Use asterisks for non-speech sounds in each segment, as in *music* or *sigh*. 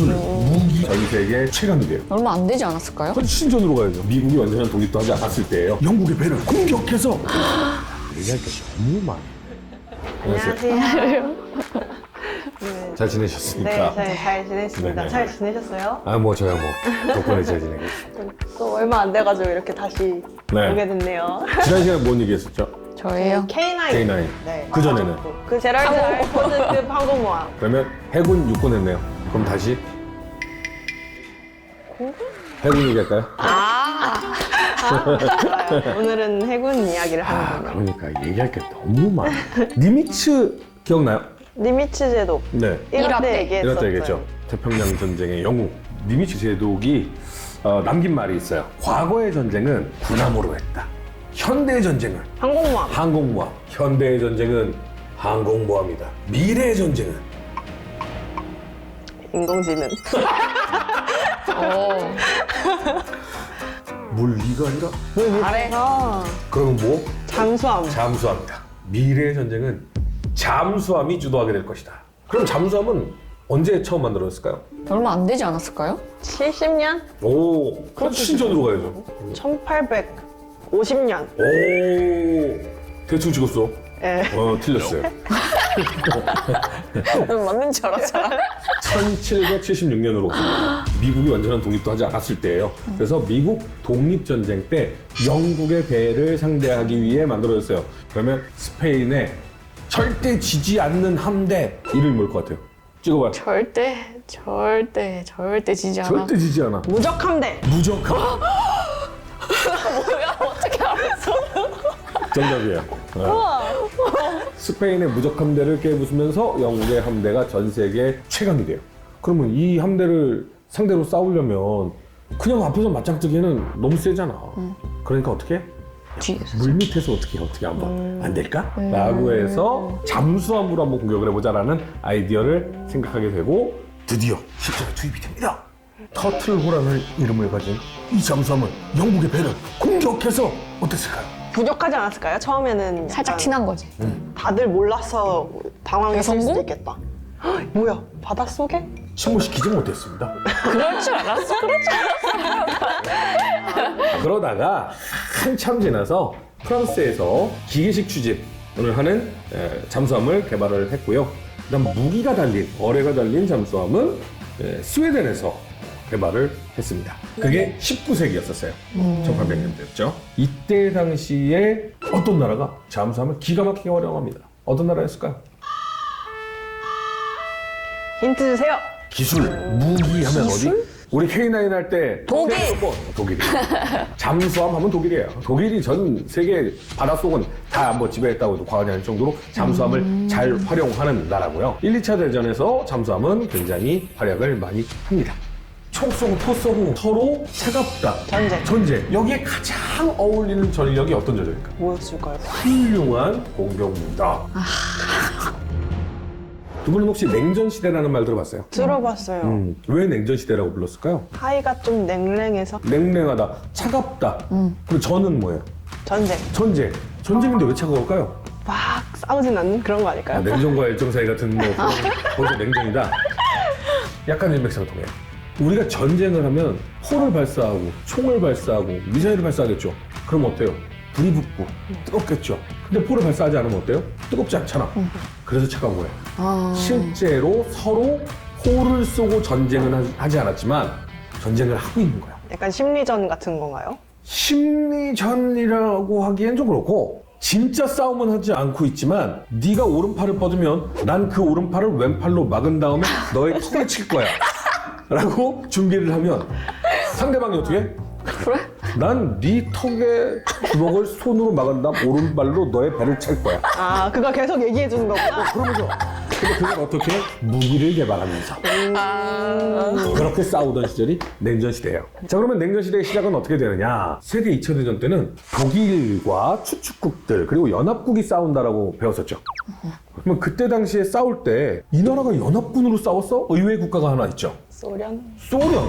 기술, 무기 전 세계 최강이 돼요. 얼마 안 되지 않았을까요? 신전으로 가야죠. 미국이 완전한 독립도 하지 않았을 때예요. 영국의 배를 공격해서 *gasps* 얘기할 게 너무 많아요. 안녕하세요. 안녕하세요. 잘 네, 지내셨습니까? 잘, 잘 지냈습니다. 네 네. 잘 지내셨어요? 아, 뭐 저야 뭐 덕분에 잘 지내고 있습니다. *laughs* 또 얼마 안 돼가지고 이렇게 다시 네. 오게 됐네요. 지난 시간에 뭔 얘기했었죠? 저예요. K9. K9. 네. 그 전에는? 그 제랄드 알포드급 항공모함. 그러면 해군 육군 했네요. 그럼 다시 해군 얘기할까요? 좋아요. 오늘은 해군 이야기를 아, 하는군요. 그러니까 얘기할 게 너무 많아. 니미츠 기억나요? 니미츠 제독. 네. 1화 일화 때. 때 얘기했었죠. 이럴 때 얘기했죠. 태평양 전쟁의 영웅 니미츠 제독이 어, 남긴 말이 있어요. 과거의 전쟁은 군함으로 했다. 현대의 전쟁은 항공모함. 항공모함. 현대의 전쟁은 항공모함이다. 미래의 전쟁은 인공지능. *laughs* 어. 물리가 아니라 아래. 아, 그러면 뭐? 잠수함. 잠수함이다. 미래의 전쟁은 잠수함이 주도하게 될 것이다. 그럼 잠수함은 언제 처음 만들어졌을까요? 얼마 안 되지 않았을까요? 70년? 오, 그럼 신전으로 가야죠. 1850년. 오, 대충 찍었어. 예. 어, 틀렸어요. *laughs* 맞는 줄 알았잖아. 1776년으로 미국이 완전한 독립도 하지 않았을 때예요. 그래서 미국 독립 전쟁 때 영국의 배를 상대하기 위해 만들어졌어요. 그러면 스페인에 절대 지지 않는 함대 이름이 뭘것 같아요? 찍어봐요. 절대, 절대, 절대 지지 않아. 절대 지지 않아. 무적함대. 무조건 *gasps* 뭐야? 어떻게 알았어? 정답이에요. 어. 스페인의 무적 함대를 깨부수면서 영국의 함대가 전 세계 최강이 돼요. 그러면 이 함대를 상대로 싸우려면 그냥 앞에서 맞짱 뜨기에는 너무 세잖아. 그러니까 어떻게? 해? 뒤에서. 물 밑에서 어떻게 어떻게 한번 안 될까? 라고 해서 잠수함으로 한번 공격을 해보자라는 아이디어를 생각하게 되고 드디어 실전에 투입이 됩니다. 터틀호라는 이름을 가진 이 잠수함은 영국의 배를 공격해서 어땠을까요? 부족하지 않았을까요? 처음에는 살짝 약간 티난 거지. 다들 몰라서 당황했을 성공? 수도 있겠다. 헉, 뭐야? 바닷속에? 침몰시키지 못했습니다. 그럴 줄 알았어. 그럴 줄 알았어. 아, *laughs* 그러다가 한참 지나서 프랑스에서 기계식 추진을 하는 에, 잠수함을 개발을 했고요. 그다음 무기가 달린 어뢰가 달린 잠수함은 에, 스웨덴에서 개발을 했습니다. 그게 19세기였었어요. 1800년대였죠. 이때 당시에 어떤 나라가 잠수함을 기가 막히게 활용합니다. 어떤 나라였을까요? 힌트 주세요. 기술, 무기 하면 어디? 우리 K9 할 때 독일! 독일. 잠수함 하면 독일이에요. 독일이 전 세계 바닷속은 다 뭐 지배했다고 해도 과언이 아닐 정도로 잠수함을 잘 활용하는 나라고요. 1, 2차 대전에서 잠수함은 굉장히 활약을 많이 합니다. 총 쏘고 포 쏘고 서로 차갑다. 전쟁. 전쟁. 여기에 가장 어울리는 전력이 어떤 전력일까? 뭐였을까요? 훌륭한 공격무다. 두 분은 혹시 냉전 시대라는 말 들어봤어요? 들어봤어요. 음, 왜 냉전 시대라고 불렀을까요? 하이가 좀 냉랭해서 냉랭하다, 차갑다. 그리고 전은 뭐예요? 전쟁. 전쟁. 전쟁인데 왜 차가울까요? 막 싸우진 않는 그런 거 아, 아닐까요? 냉전과 열정 사이 같은 뭐 *laughs* 그런 거기서 냉전이다. 약간 일맥상통해요. 우리가 전쟁을 하면 포를 발사하고 총을 발사하고 미사일을 발사하겠죠. 그럼 어때요? 불이 붙고 뜨겁겠죠. 근데 포를 발사하지 않으면 어때요? 뜨겁지 않잖아. 그래서 차가운 거예요. 아. 실제로 서로 포를 쏘고 전쟁은 하- 하지 않았지만 전쟁을 하고 있는 거야. 약간 심리전 같은 건가요? 심리전이라고 하기엔 좀 그렇고 진짜 싸움은 하지 않고 있지만 네가 오른팔을 뻗으면 난 그 오른팔을 왼팔로 막은 다음에 너의 턱에 칠 거야 라고 준비를 하면 상대방이 어떻게 해? 그래? 난 네 턱에 주먹을 손으로 막은 다음 오른발로 너의 배를 찰 거야 아, 그거 계속 얘기해 주는 거구나. 그러면서 근데 그걸 어떻게 해? 무기를 개발하면서 그렇게 싸우던 시절이 냉전 시대예요. 자 그러면 냉전 시대의 시작은 어떻게 되느냐? 세계 2차 대전 때는 독일과 추축국들 그리고 연합국이 싸운다라고 배웠었죠. 그러면 그때 당시에 싸울 때 이 나라가 연합군으로 싸웠어? 의외의 국가가 하나 있죠. 소련? 소련.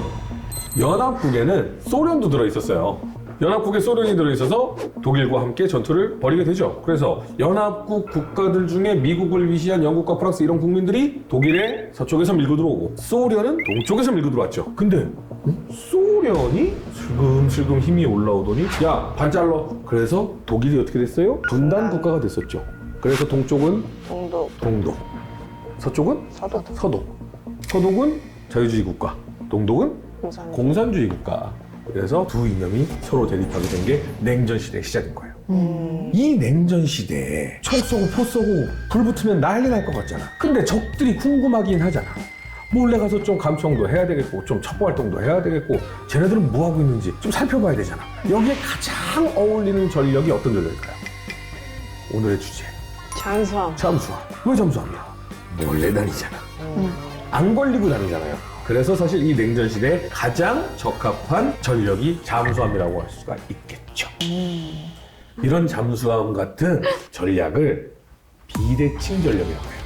연합국에는 소련도 들어 있었어요. 연합국에 소련이 들어있어서 독일과 함께 전투를 벌이게 되죠. 그래서 연합국 국가들 중에 미국을 위시한 영국과 프랑스 이런 국민들이 독일의 서쪽에서 밀고 들어오고 소련은 동쪽에서 밀고 들어왔죠. 근데 음? 소련이 슬금슬금 힘이 올라오더니 야 반잘러 그래서 독일이 어떻게 됐어요? 분단 국가가 됐었죠. 그래서 동쪽은 정도 동독, 서쪽은 서도 서독, 서독은 자유주의 국가, 동독은 공산. 공산주의 국가. 그래서 두 이념이 서로 대립하게 된 게 냉전 시대의 시작인 거예요. 이 냉전 시대에 총 쏘고 포 쏘고 불 붙으면 난리 날 것 같잖아. 근데 적들이 궁금하긴 하잖아. 몰래 가서 좀 감청도 해야 되겠고 좀 첩보 활동도 해야 되겠고 쟤네들은 뭐 하고 있는지 좀 살펴봐야 되잖아. 여기에 가장 어울리는 전력이 어떤 전력일까요? 오늘의 주제 잠수함. 잠수함. 왜 잠수함이야? 몰래 다니잖아. 안 걸리고 다니잖아요. 그래서 사실 이 냉전 시대에 가장 적합한 전력이 잠수함이라고 할 수가 있겠죠. 이런 잠수함 같은 전략을 비대칭 전력이라고 해요.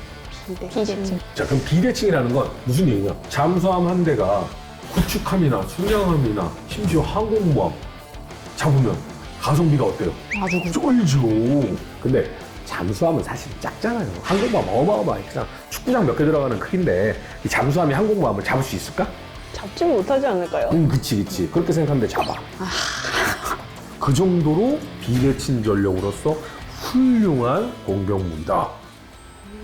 비대. 비대칭. 자, 그럼 비대칭이라는 건 무슨 얘기냐? 잠수함 한 대가 구축함이나 순양함이나 심지어 항공모함 잡으면 가성비가 어때요? 아주 그 쫄죠. 근데 잠수함은 사실 작잖아요. 항공모함 어마어마해. 그냥 축구장 몇 개 들어가는 크기인데 이 잠수함이 항공모함을 잡을 수 있을까? 잡지 못하지 않을까요? 응, 그치, 그치. 그렇게 생각하는데 잡아. 그 정도로 비대칭 전력으로서 훌륭한 공격무기다.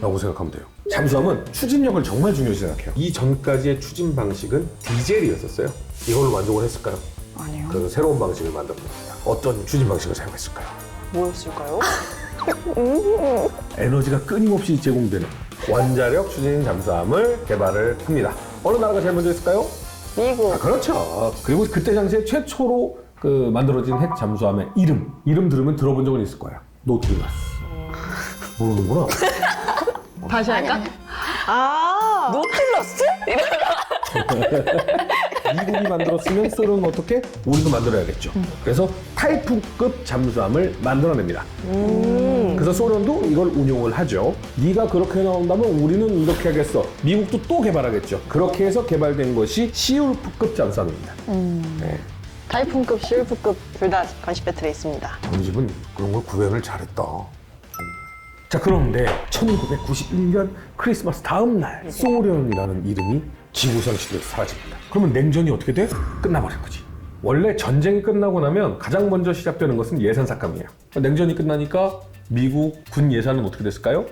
라고 생각하면 돼요. 잠수함은 추진력을 정말 중요시 생각해요. 이 전까지의 추진 방식은 디젤이었었어요. 이걸로 만족을 했을까요? 아니요. 그래서 새로운 방식을 만들었습니다. 어떤 추진 방식을 사용했을까요? 뭐였을까요? *laughs* 에너지가 끊임없이 제공되는 원자력 추진 잠수함을 개발을 합니다. 어느 나라가 제일 먼저 했을까요? 미국. 아, 그렇죠. 그리고 그때 당시에 최초로 그 만들어진 핵 잠수함의 이름, 이름 들으면 들어본 적은 있을 거야. 노틸러스. 모르는구나. 다시 할까? 아. 노틸러스? *laughs* 미국이 만들었으면 소련은 어떻게? 우리도 만들어야겠죠. 그래서 타이푼급 잠수함을 만들어냅니다. 음. 그래서 소련도 이걸 운용을 하죠. 네가 그렇게 나온다면 우리는 이렇게 하겠어. 미국도 또 개발하겠죠. 그렇게 해서 개발된 것이 시울프급 잠수함입니다. 네. 타이푼급, 실프급 둘다 건식 배틀에 있습니다. 우리 집은 그런 걸 구현을 잘했다. 자, 그런데 1991년 크리스마스 다음 날 소련이라는 이름이 지구상 시대에서 사라집니다. 그러면 냉전이 어떻게 돼? 끝나버린 거지. 원래 전쟁이 끝나고 나면 가장 먼저 시작되는 것은 예산 삭감이에요. 냉전이 끝나니까 미국 군 예산은 어떻게 됐을까요?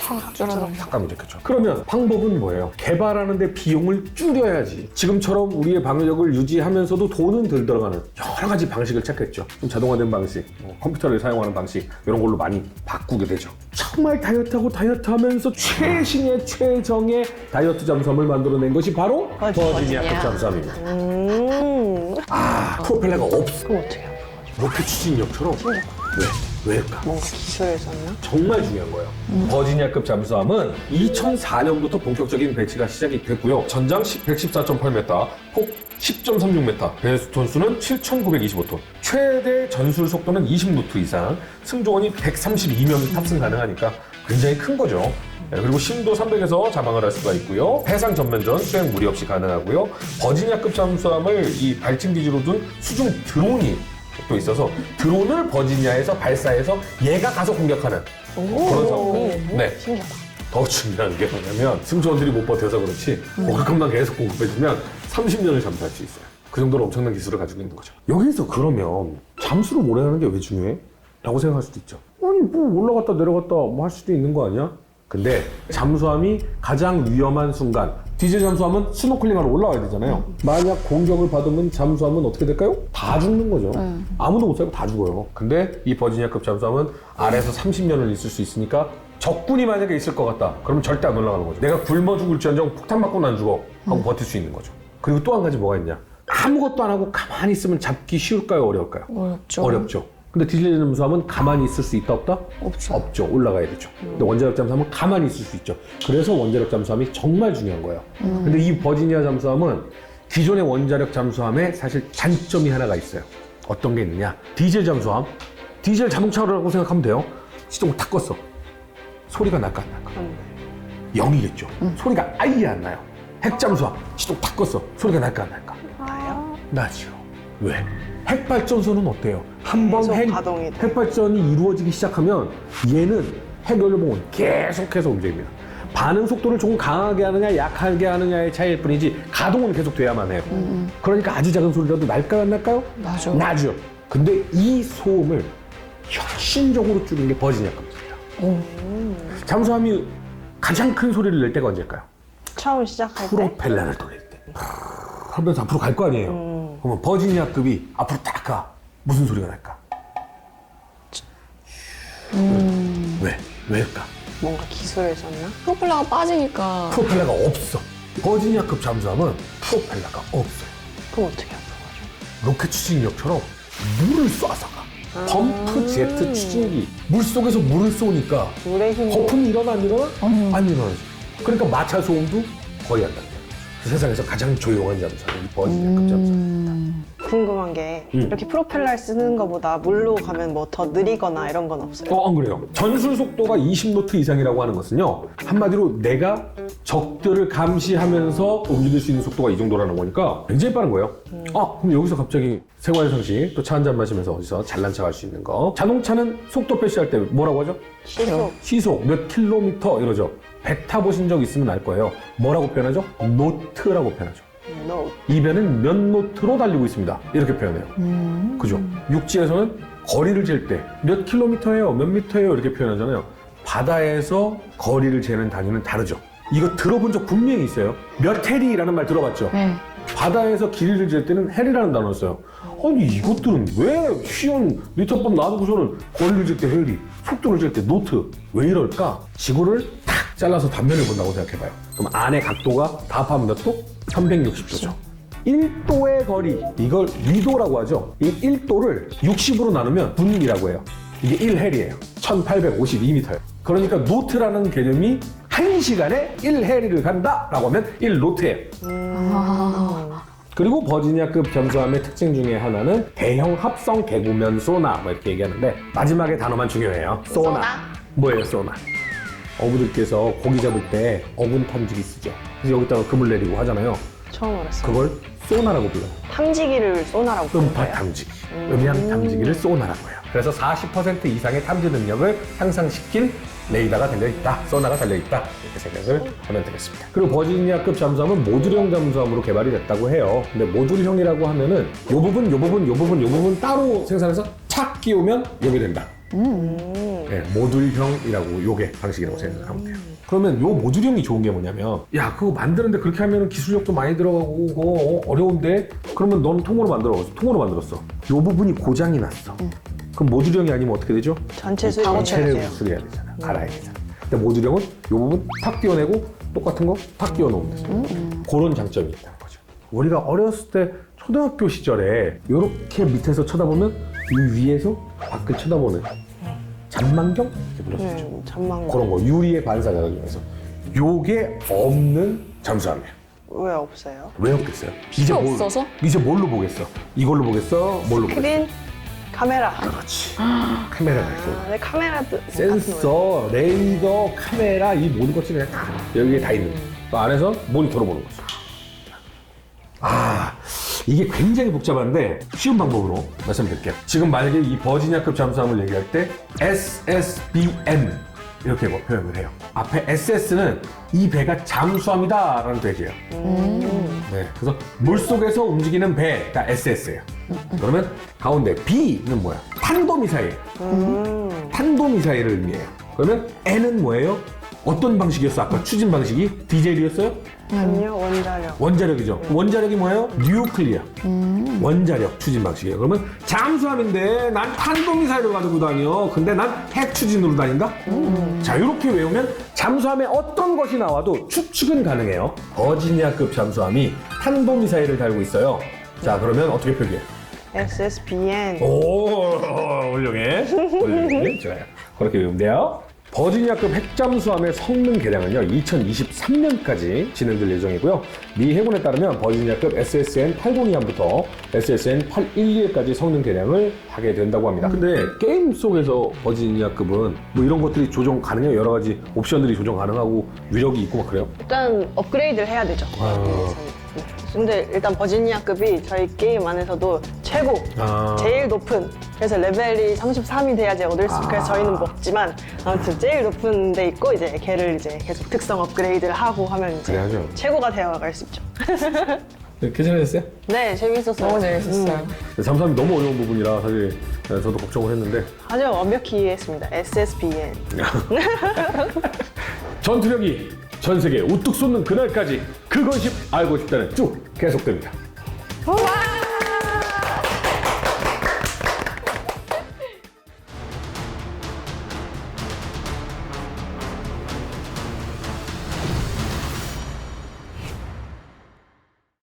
확 줄어들어. 삭감이 됐겠죠. 그러면 방법은 뭐예요? 개발하는데 비용을 줄여야지. 지금처럼 우리의 방역을 유지하면서도 돈은 덜 들어가는 여러 가지 방식을 찾겠죠. 좀 자동화된 방식, 뭐 컴퓨터를 사용하는 방식 이런 걸로 많이 바꾸게 되죠. 정말 다이어트하고 다이어트하면서 최신의 최정의 다이어트 잠수함을 만들어낸 것이 바로 버지니아. 버지니아 급 잠수함입니다. 음. 아 프로펠러가 없어. 그럼 어떻게 해요? 로켓 추진력처럼 왜? 왜일까? 뭔가 기술을 썼나? 정말 중요한 거예요. 버지니아급 잠수함은 2004년부터 본격적인 배치가 시작이 됐고요. 전장 114.8m, 폭 10.36m, 배수 톤수는 7,925톤, 최대 전술 속도는 20노트 이상, 승조원이 132명이 탑승 가능하니까 굉장히 큰 거죠. 네, 그리고 심도 300에서 자망을 할 수가 있고요. 해상 전면전 수행 무리 없이 가능하고요. 버지니아급 잠수함을 이 발진 기지로 둔 수중 드론이 또 있어서 드론을 버지니아에서 발사해서 얘가 가서 공격하는 그런 상황. 네. 신기하다. 더 중요한 게 뭐냐면 승조원들이 못 버텨서 그렇지 먹을 것만 계속 공급해주면 30년을 잠수할 수 있어요. 그 정도로 엄청난 기술을 가지고 있는 거죠. 여기서 그러면 잠수를 오래 하는 게 왜 중요해? 라고 생각할 수도 있죠. 아니 뭐 올라갔다 내려갔다 뭐 할 수도 있는 거 아니야? 근데 잠수함이 가장 위험한 순간 디젤 잠수함은 스노클링하러 올라와야 되잖아요. 만약 공격을 받으면 잠수함은 어떻게 될까요? 다 죽는 거죠. 아무도 못 살고 다 죽어요. 근데 이 버지니아급 잠수함은 아래에서 30년을 있을 수 있으니까 적군이 만약에 있을 것 같다. 그러면 절대 안 올라가는 거죠. 내가 굶어 죽을지언정 폭탄 맞고는 안 죽어. 하고 버틸 수 있는 거죠. 그리고 또 한 가지 뭐가 있냐? 아무것도 안 하고 가만히 있으면 잡기 쉬울까요? 어려울까요? 어렵죠. 어렵죠. 근데 디젤 잠수함은 가만히 있을 수 있다 없다? 없죠. 없죠. 올라가야 되죠. 근데 원자력 잠수함은 가만히 있을 수 있죠. 그래서 원자력 잠수함이 정말 중요한 거예요. 근데 이 버지니아 잠수함은 기존의 원자력 잠수함에 사실 단점이 하나가 있어요. 어떤 게 있느냐? 디젤 잠수함. 디젤 자동차라고 생각하면 돼요. 시동을 탁 껐어. 소리가 날까 안 날까? 그런데. 0이겠죠. 소리가 아예 안 나요. 핵 잠수함. 시동 탁 껐어. 소리가 날까 안 날까? 나요? 나지요. 왜? 핵발전소는 어때요? 한번 계속 핵, 가동이 돼. 핵발전이 이루어지기 시작하면 얘는 핵연료봉은 계속해서 움직입니다. 반응 속도를 조금 강하게 하느냐 약하게 하느냐의 차이일 뿐이지 가동은 계속 돼야만 해요. 그러니까 아주 작은 소리라도 날까요 안 날까요? 나죠. 나죠. 근데 이 소음을 혁신적으로 줄인 게 버지니아급입니다. 잠수함이 가장 큰 소리를 낼 때가 언제일까요? 처음 시작할 때 프로펠러를 돌릴 때. 하면서 앞으로 갈 거 아니에요. 음. 그러면 버지니아급이 앞으로 딱 가. 무슨 소리가 날까? 왜? 왜일까? 뭔가 기술을 썼나? 프로펠러가 빠지니까 프로펠러가 없어. 버지니아급 잠수함은 프로펠러가 없어요. 그럼 어떻게 앞으로 가죠? 로켓 추진력처럼 물을 쏴서 가. 펌프 제트 추진기. 물 속에서 물을 쏘니까 물의 힘으로 거품이 일어나 안 일어나? 안 일어나지. 그러니까 마찰 소음도 거의 안 난다. 세상에서 가장 조용한 잠수함이 버지니아급 잠수함입니다. 궁금한 게 음. 이렇게 프로펠러 쓰는 것보다 물로 가면 뭐 더 느리거나 이런 건 없어요? 어, 안 그래요. 전술 속도가 20노트 이상이라고 하는 것은요. 한마디로 내가 적들을 감시하면서 움직일 수 있는 속도가 이 정도라는 거니까 굉장히 빠른 거예요. 아, 그럼 여기서 갑자기 생활 상식 또 차 한 잔 마시면서 어디서 잘난 척 할 수 있는 거. 자동차는 속도 표시할 때 뭐라고 하죠? 시속 시속 몇 킬로미터 이러죠. 배 타보신 적 있으면 알 거예요. 뭐라고 표현하죠? 노트라고 표현하죠. 노이 배는 몇 노트로 달리고 있습니다. 이렇게 표현해요. 그죠? 육지에서는 거리를 잴 때 몇 킬로미터예요, 몇 미터예요 이렇게 표현하잖아요. 바다에서 거리를 재는 단위는 다르죠. 이거 들어본 적 분명히 있어요. 몇 해리라는 말 들어봤죠? 네. 바다에서 길이를 잴 때는 해리라는 단어를 써요. 아니 이것들은 왜 쉬운 미터법 놔두고서는 거리를 잴 때 해리, 속도를 잴 때 노트 왜 이럴까? 지구를 탁 잘라서 단면을 본다고 생각해봐요. 그럼 안의 각도가 다 합하면 몇 도? 360도죠. 1도의 거리 이걸 위도라고 하죠. 이 1도를 60으로 나누면 분이라고 해요. 이게 1해리예요. 1852m예요. 그러니까 노트라는 개념이 1시간에 1해리를 간다라고 하면 1노트예요. 그리고 버지니아급 잠수함의 특징 중에 하나는 대형 합성 개구면 소나 뭐 이렇게 얘기하는데 마지막에 단어만 중요해요. 소나. 소나. 뭐예요, 소나? 어부들께서 고기 잡을 때 어군 탐지기 쓰죠. 그래서 여기다가 금을 내리고 하잖아요. 처음 알았어요. 그걸 소나라고 불러요. 탐지기를 쏘나라고 부르는 음파 거예요? 탐지기, 음향 탐지기를 소나라고 해요. 그래서 40% 이상의 탐지 능력을 향상시킨 레이더가 달려있다, 소나가 달려있다 이렇게 생각을 하면 되겠습니다. 그리고 버지니아급 잠수함은 모듈형 잠수함으로 개발이 됐다고 해요. 근데 모듈형이라고 하면은 요 부분, 요 부분, 요 부분, 요 부분 따로 생산해서 착 끼우면 요게 된다. 음. 네, 모듈형이라고 요게 방식이라고 생각하면 돼요. 그러면 요 모듈형이 좋은 게 뭐냐면 야 그거 만드는데 그렇게 하면 기술력도 많이 들어가고 어, 어려운데 그러면 넌 통으로 만들어 통으로 만들었어. 요 부분이 고장이 났어. 그럼 모듈형이 아니면 어떻게 되죠? 전체 수리 전체를. 수리해야 되잖아 갈아야 되잖아 근데 모듈형은 요 부분 탁 띄워내고 똑같은 거 탁 띄워놓으면 되죠. 그런 장점이 있다는 거죠. 우리가 어렸을 때 초등학교 시절에 이렇게 밑에서 쳐다보면 이 위에서 밖을 쳐다보는 잠만경 이렇게 불렀었죠 네, 잠만 그런 거 유리의 반사작용 중에서 요게 없는 잠수함이에요. 왜 없어요? 왜 없겠어요? 필요 없어서? 이제 뭘로 보겠어? 이걸로 보겠어? 뭘로 보겠어? 스크린, 카메라. 그렇지. 카메라가 있어. 아, 네, 카메라 뜨- 같은. 센서, 레이더, 카메라 이 모든 것들이 그냥 다 여기에 다 있는 거예요. 그 안에서 모니터로 보는 거죠. 아, 이게 굉장히 복잡한데 쉬운 방법으로 말씀드릴게요. 지금 만약에 이 버지니아급 잠수함을 얘기할 때 SSBN 이렇게 뭐 표현을 해요. 앞에 SS는 이 배가 잠수함이다 라는 뜻이에요. 네, 그래서 물 속에서 움직이는 배가 SS예요. 그러면 가운데 B는 뭐야? 탄도미사일. 음. 탄도미사일을 의미해요. 그러면 N은 뭐예요? 어떤 방식이었어? 아까 추진 방식이 디젤이었어요? 아니요, 원자력. 원자력이죠. 원자력이 뭐예요? 뉴클리어. 원자력 추진 방식이에요. 그러면 잠수함인데 난 탄도미사일을 가지고 다녀. 근데 난 핵 추진으로 다닌다? 자, 이렇게 외우면 잠수함에 어떤 것이 나와도 추측은 가능해요. 버지니아급 잠수함이 탄도미사일을 달고 있어요. 자, 그러면 어떻게 표기해요? SSBN. 오, *laughs* 훌륭해. 훌륭해. 좋아요. 그렇게 외우면 돼요. 버지니아급 핵잠수함의 성능 개량은요, 2023년까지 진행될 예정이고요. 미 해군에 따르면 버지니아급 SSN 802함부터 SSN 811까지 성능 개량을 하게 된다고 합니다. 근데 게임 속에서 버지니아급은 뭐 이런 것들이 조정 가능해요. 여러 가지 옵션들이 조정 가능하고 위력이 있고 막 그래요. 일단 업그레이드를 해야 되죠. 아. 네. 근데 일단 버지니아급이 저희 게임 안에서도 최고, 아. 제일 높은. 그래서 레벨이 33이 돼야지 얻을 수. 아. 그래서 저희는 먹지만 아무튼 제일 높은 데 있고 이제 걔를 이제 계속 특성 업그레이드를 하고 하면 이제 그래야죠. 최고가 되어갈 수 있죠. 네, 괜찮으셨어요? 네, 재밌었어요. 너무 재밌었어요. 잠수함이 너무 어려운 부분이라 사실 저도 걱정을 했는데 아주 완벽히 이해했습니다. SSBN. *laughs* 전투력이 전 세계 우뚝 솟는 그날까지 그것이 알고 싶다는 쭉 계속됩니다.